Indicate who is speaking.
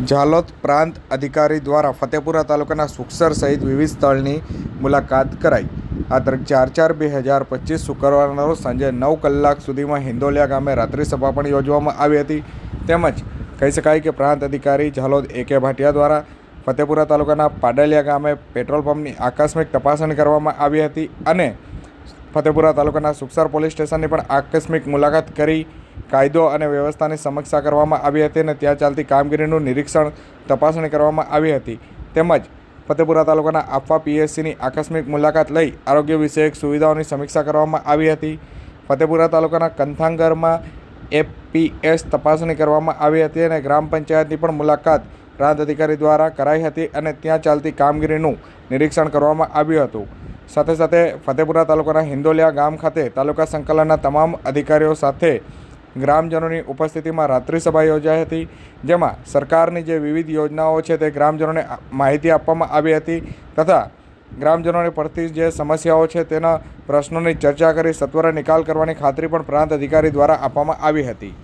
Speaker 1: ઝાલોદ પ્રાંત અધિકારી દ્વારા ફતેપુરા તાલુકાના સુખસર સહિત વિવિધ સ્થળની મુલાકાત કરાઈ. આ દર ચાર ચાર બે હજાર પચીસ શુક્રવારના રોજ સાંજે નવ કલાક સુધીમાં હિંદોલિયા ગામે રાત્રિ સભા પણ યોજવામાં આવી હતી. તેમજ કહી શકાય કે પ્રાંત અધિકારી ઝાલોદ એ કે ભાટિયા દ્વારા ફતેપુરા તાલુકાના પાડલિયા ગામે પેટ્રોલ પંપની આકસ્મિક તપાસણી કરવામાં આવી હતી અને ફતેપુરા તાલુકાના સુખસર પોલીસ સ્ટેશનની પણ આકસ્મિક મુલાકાત કરી કાયદો અને વ્યવસ્થાની સમીક્ષા કરવામાં આવી હતી અને ત્યાં ચાલતી કામગીરીનું નિરીક્ષણ તપાસણી કરવામાં આવી હતી. તેમજ ફતેપુરા તાલુકાના આફવા પીએસસીની આકસ્મિક મુલાકાત લઈ આરોગ્ય વિષયક સુવિધાઓની સમીક્ષા કરવામાં આવી હતી. ફતેપુરા તાલુકાના કંથાંગરમાં એપીએસ તપાસણી કરવામાં આવી હતી અને ગ્રામ પંચાયતની પણ મુલાકાત પ્રાંત અધિકારી દ્વારા કરાઈ હતી અને ત્યાં ચાલતી કામગીરીનું નિરીક્ષણ કરવામાં આવ્યું હતું. સાથે સાથે ફતેપુરા તાલુકાના હિંદોલિયા ગામ ખાતે તાલુકા સંકલનના તમામ અધિકારીઓ સાથે ગ્રામજનોની ઉપસ્થિતિમાં રાત્રિ સભા યોજાઈ હતી, જેમાં સરકારની જે વિવિધ યોજનાઓ છે તે ગ્રામજનોને માહિતી આપવામાં આવી હતી તથા ગ્રામજનોને પડતી જે સમસ્યાઓ છે તેના પ્રશ્નોની ચર્ચા કરી સત્વરે નિકાલ કરવાની ખાતરી પણ પ્રાંત અધિકારી દ્વારા આપવામાં આવી હતી.